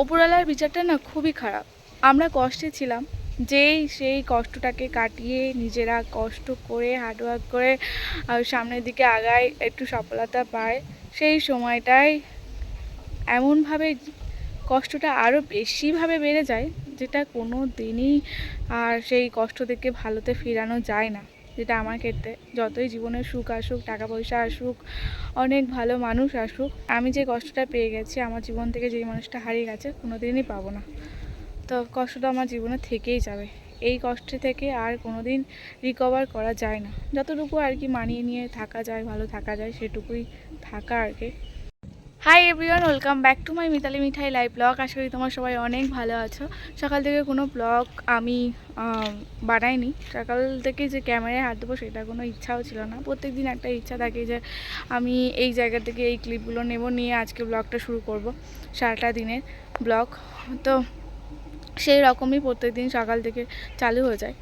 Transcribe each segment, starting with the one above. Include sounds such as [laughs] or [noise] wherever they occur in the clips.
ওপরওয়ালার বিচারটা না খুবই খারাপ। আমরা কষ্টে ছিলাম, যেই সেই কষ্টটাকে কাটিয়ে নিজেরা কষ্ট করে হার্ডওয়ার্ক করে সামনের দিকে আগায়, একটু সফলতা পায়, সেই সময়টায় এমনভাবে কষ্টটা আরও বেশিভাবে বেড়ে যায়, যেটা কোনো দিনই আর সেই কষ্ট থেকে ভালোতে ফেরানো যায় না। যেটা আমার ক্ষেত্রে যতই জীবনে সুখ আসুক, টাকা পয়সা আসুক, অনেক ভালো মানুষ আসুক, আমি যে কষ্টটা পেয়ে গেছি, আমার জীবন থেকে যেই মানুষটা হারিয়ে গেছে কোনো দিনই পাবো না। তো কষ্টটা আমার জীবনে থেকেই যাবে। এই কষ্ট থেকে আর কোনো দিন রিকভার করা যায় না। যতটুকু আর কি মানিয়ে নিয়ে থাকা যায়, ভালো থাকা যায়, সেটুকুই থাকা আর কি। Hi everyone welcome back to my Mitali Mithai live blog আশা করি তোমার সবাই অনেক ভালো আছো। সকাল থেকে কোনো ব্লগ আমি বানাইনি। সকাল থেকে যে ক্যামেরায় হাত দেবো সেটা কোনো ইচ্ছাও ছিল না। প্রত্যেক দিন একটা ইচ্ছা থাকে যে আমি এই জায়গা থেকে এই ক্লিপগুলো নেব, নিয়ে আজকে ব্লগটা শুরু করব সারাটা দিনের ব্লগ তো সেই রকমই প্রত্যেক দিন সকাল থেকে চালু হয়ে যায়।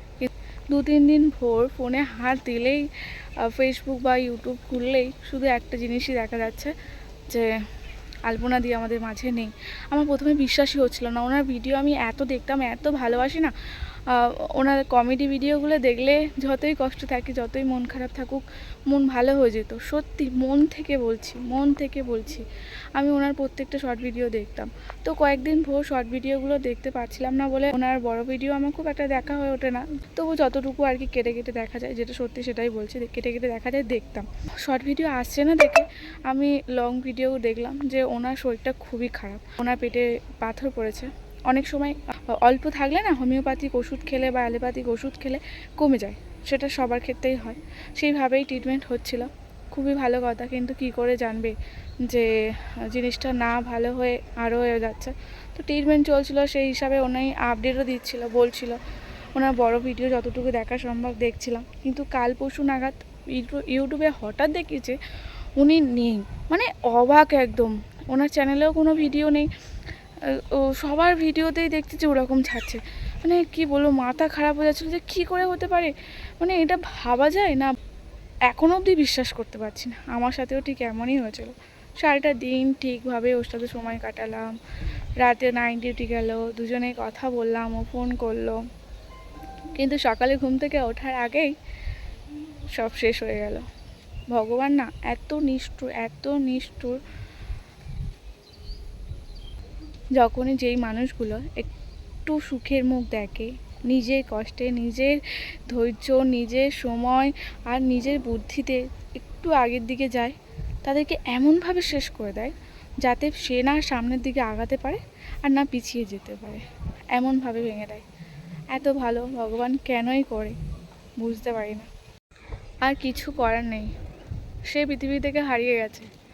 দু তিন দিন ভোর ফোনে হাত দিলেই ফেসবুক বা ইউটিউব খুললেই শুধু একটা জিনিসই দেখা যাচ্ছে যে আলপনা দিয়ে আমাদের মাঝে নেই। আমার প্রথমে বিশ্বাসই হচ্ছিল না। ওনার ভিডিও আমি এত দেখতাম, এত ভালোবাসি না। ওনার কমেডি ভিডিওগুলো দেখলে যতই কষ্ট থাকে, যতই মন খারাপ থাকুক, মন ভালো হয়ে যেত। সত্যি, মন থেকে বলছি, মন থেকে বলছি। আমি ওনার প্রত্যেকটা শর্ট ভিডিও দেখতাম। তো কয়েকদিন ভোর শর্ট ভিডিওগুলো দেখতে পাচ্ছিলাম না বলে ওনার বড় ভিডিও আমার খুব একটা দেখা হয়ে ওঠে না। তবু যতটুকু আর কি কেটে কেটে দেখা যায়, যেটা সত্যি সেটাই বলছি কেটে কেটে দেখা যায়, দেখতাম। শর্ট ভিডিও আসছে না দেখে আমি লং ভিডিও দেখলাম যে ওনার শরীরটা খুবই খারাপ। ওনার পেটে পাথর পড়েছে। অনেক সময় অল্প থাকলে না হোমিওপ্যাথিক ওষুধ খেলে বা অ্যালোপ্যাথিক ওষুধ খেলে কমে যায়। সেটা সবার ক্ষেত্রেই হয়। সেইভাবেই ট্রিটমেন্ট হচ্ছিল। খুবই ভালো কথা। কিন্তু কি করে জানবে যে জিনিসটা না ভালো হয়ে আরও হয়ে যাচ্ছে। তো ট্রিটমেন্ট চলছিল সেই হিসাবে ওনাই আপডেটও দিচ্ছিল, বলছিল। ওনার বড় ভিডিও যতটুকু দেখা সম্ভব দেখছিলাম। কিন্তু কাল পরশু নাগাদ ইউটু- ইউটিউবে হঠাৎ দেখি যে, উনি নেই। মানে অবাক একদম। ওনার চ্যানেলেও কোনো ভিডিও নেই। ও সবার ভিডিওতেই দেখছি যে ওরকম ছাড়ছে। মানে কি বলব, মাথা খারাপ হয়ে যাচ্ছিল যে কী করে হতে পারে? মানে এটা ভাবা যায় না। এখনও অবধি বিশ্বাস করতে পারছি না। আমার সাথেও ঠিক এমনই হয়েছিল। সারাটা দিন ঠিকভাবে ওর সাথে সময় কাটালাম। রাতে নাইট ডিউটি গেল দুজনে কথা বললাম, ও ফোন করল। কিন্তু সকালে ঘুম থেকে ওঠার আগেই সব শেষ হয়ে গেল। ভগবান না, এত নিষ্ঠুর এত নিষ্ঠুর। যখনই যেই মানুষগুলো একটু সুখের মুখ দেখে, নিজের কষ্টে, নিজের ধৈর্য, নিজের সময় আর নিজের বুদ্ধিতে একটু আগের দিকে যায়, তাদেরকে এমনভাবে শেষ করে দেয় যাতে সে না সামনের দিকে আগাতে পারে আর না পিছিয়ে যেতে পারে। এমনভাবে ভেঙে দেয়। এত ভালো ভগবান কেনই করে? বুঝতে পারি না। আর কিছু করার নেই। সে পৃথিবী থেকে হারিয়ে গেছে।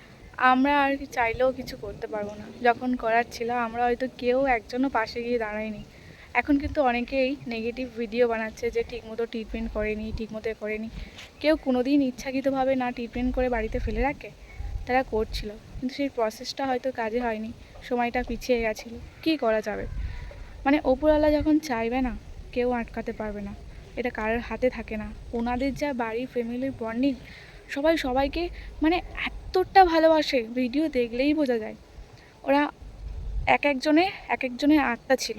আমরা আর কি চাইলেও কিছু করতে পারব না। যখন করার ছিল, আমরা হয়তো কেউ একজনও পাশে গিয়ে দাঁড়াইনি এখন কিন্তু অনেকেই নেগেটিভ ভিডিও বানাচ্ছে যে ঠিকমতো ট্রিটমেন্ট করেনি, ঠিকমতো করেনি। কেউ কোনো দিন ইচ্ছাকৃতভাবে না ট্রিটমেন্ট করে বাড়িতে ফেলে রাখে, তারা করছিল। কিন্তু সেই প্রসেসটা হয়তো কাজে হয়নি, সময়টা পিছিয়ে গেছিল। কী করা যাবে? মানে ওপরওয়ালা যখন চাইবে না, কেউ আটকাতে পারবে না। এটা কারোর হাতে থাকে না। ওনাদের যা বাড়ি ফ্যামিলির বন্ডিং সবাই সবাইকে মানে এতটা ভালোবাসে ভিডিও দেখলেই বোঝা যায়। ওরা এক একজনে, এক একজনের আত্মা ছিল।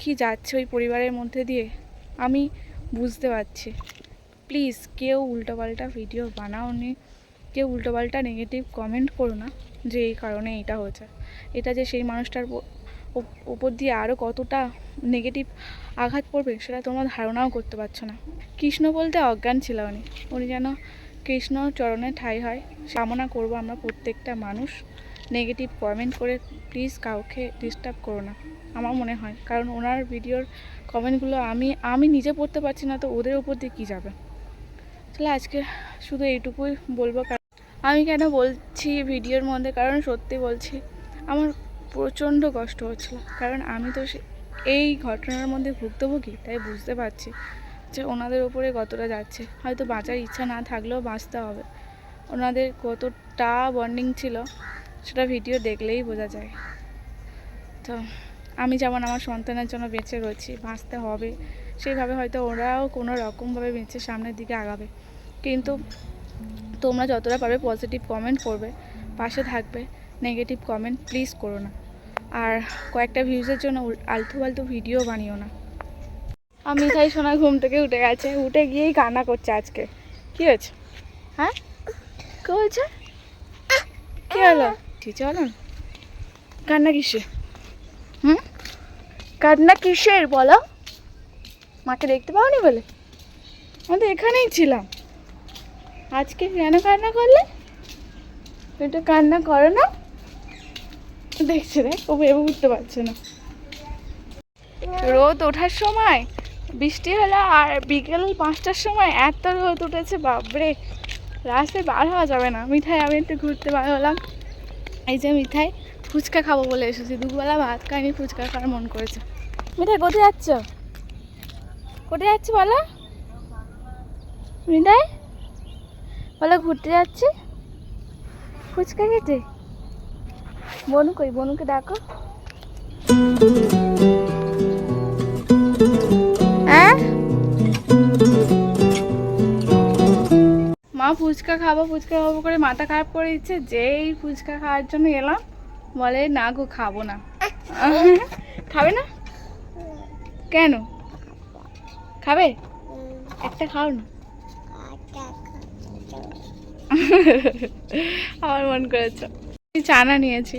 কি যাচ্ছে ওই পরিবারের মধ্যে দিয়ে? আমি বুঝতে পারছি। প্লিজ কেউ উল্টোপাল্টা ভিডিও বানাও নি কেউ উল্টোপাল্টা নেগেটিভ কমেন্ট করো না যে এই কারণে এটা হয়েছে। এটা যে সেই মানুষটার ওপর দিয়ে আরও কতটা নেগেটিভ আঘাত পড়বে, সেটা তোমরা ধারণাও করতে পারছ না। কৃষ্ণ বলতে অজ্ঞান ছিল উনি। উনি যেন কৃষ্ণ চরণে ঠাই হয়। কামনা করব আমরা প্রত্যেকটা মানুষ। নেগেটিভ কমেন্ট করে প্লিজ কাউকে ডিস্টার্ব করো না, আমার মনে হয়। কারণ ওনার ভিডিওর কমেন্টগুলো আমি আমি নিজে পড়তে পারছি না, তো ওদের উপর দিয়ে কী যাবে? তাহলে আজকে শুধু এইটুকুই বলব। কারণ আমি কেন বলছি ভিডিওর মধ্যে? কারণ সত্যি বলছি, আমার প্রচণ্ড কষ্ট হচ্ছিল। কারণ আমি তো এই ঘটনার মধ্যে ভুক্তভোগী, তাই বুঝতে পারছি। যে ওনাদের ওপরে কতটা যাচ্ছে। হয়তো বাঁচার ইচ্ছা না থাকলেও বাঁচতে হবে। ওনাদের কতটা বন্ডিং ছিল, সেটা ভিডিও দেখলেই বোঝা যায়। তো আমি যেমন আমার সন্তানের জন্য বেঁচে রয়েছি, বাঁচতে হবে সেইভাবে হয়তো ওরাও কোনো রকমভাবে বেঁচে সামনের দিকে আগাবে। কিন্তু তোমরা যতটা পারবে পজিটিভ কমেন্ট করবে, পাশে থাকবে নেগেটিভ কমেন্ট প্লিজ করো না। আর কয়েকটা ভিউজের জন্য আলতু ফালতু ভিডিও বানিও না। আমি তাই সোনা ঘুম থেকে উঠে গেছে। উঠে গিয়েই কান্না করছে আজকে। কি হয়েছে? হ্যাঁ? কি হয়েছে কি হলো? ঠিক, চলো। কান্না কিসে হুম? কান্না কিসের বলো? মাকে দেখতে পাওনি বলে? আমি তো এখানেই ছিলাম। আজকে কেন কান্না করলে? তো কান্না করো না। দেখছে রে, ও ভেবে উঠতে পারছে না। রোদ ওঠার সময় বৃষ্টি হলো আর বিকেল পাঁচটার সময় এত রোদ উঠেছে, বাপরে। রাস্তায় বার হওয়া যাবে না। মিঠাই আমি একটু ঘুরতে বার হলাম। এই যে মিঠাই, ফুচকা খাব বলে এসেছি। দুপুরবেলা ভাত খাইনি ফুচকা খাওয়ার মন করেছে। মিঠাই, কোথায় যাচ্ছ? কোথায় যাচ্ছ বলো? মিঠাই, বলো ঘুরতে যাচ্ছি? ফুচকা খেতে? বনু কই বনুকে ডাকো। ফুচকা খাব ফুচকা খাব করে মাথা খারাপ করে দিচ্ছে। যেই ফুচকা খাওয়ার জন্য এলাম, বলে, না গো, খাব না। [laughs] খাবে না? কেন? খাবে? একটা খাও না। [laughs] আমার মন করেছ। চানা নিয়েছি,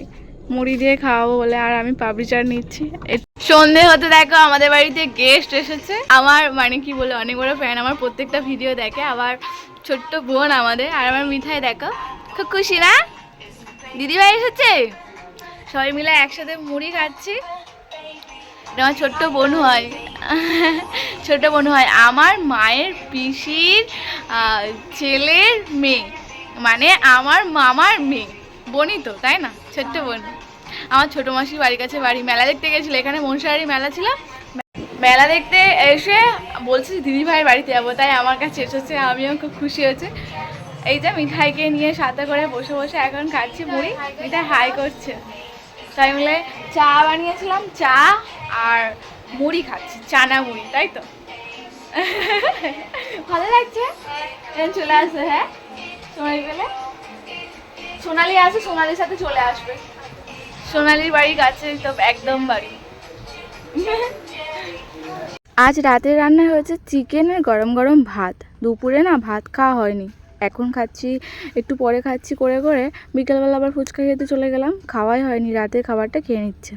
মুড়ি দিয়ে খাওয়াবো বলে, আর আমি পাপড়ি চাট নিচ্ছি সন্ধে হতে দেখো, আমাদের বাড়িতে গেস্ট এসেছে। আমার মানে কি বলে অনেক বড় ফ্যান আমার প্রত্যেকটা ভিডিও দেখে। আবার ছোট্ট বোন আমাদের আর আমার মিঠাই, দেখো। খুব খুশি, না? দিদিভাই এসেছে? সবাই মিলে একসাথে মুড়ি খাচ্ছি। আমার ছোট্ট বোন হয়। [laughs] ছোট্ট বোন হয়। আমার মায়ের পিসির ছেলের মেয়ে। মানে আমার মামার মেয়ে। বোনই তো, তাই না? ছোট্ট বোন। আমার ছোটো মাসির বাড়ির কাছে বাড়ি, মেলা দেখতে গেছিল। এখানে মনসাহারি মেলা ছিল। মেলা দেখতে এসে বলছে দিদি ভাইয়ের বাড়িতে যাব। তাই আমার কাছে এসেছে, আমিও খুব খুশি হয়েছে। এই যে মিঠাইকে নিয়ে সাথে করে বসে বসে এখন খাচ্ছি মুড়ি। মিঠাই হাই করছে। তাই মিলে চা বানিয়েছিলাম, চা আর মুড়ি খাচ্ছি, চানা মুড়ি, তাই তো? ভালো লাগছে? চলে আসবে হ্যাঁ? সোনালি গেলে সোনালি আসে, সোনালির সাথে চলে আসবে। সোনালির বাড়ি কাছে তো একদম বাড়ি। আজ রাতের রান্না হয়েছে চিকেনের গরম গরম ভাত। দুপুরে না ভাত খাওয়া হয়নি। এখন খাচ্ছি, একটু পরে খাচ্ছি করে করে। বিকেলবেলা আবার ফুচকা খেতে চলে গেলাম। খাওয়াই হয়নি, রাতের খাবারটা খেয়ে নিচ্ছে।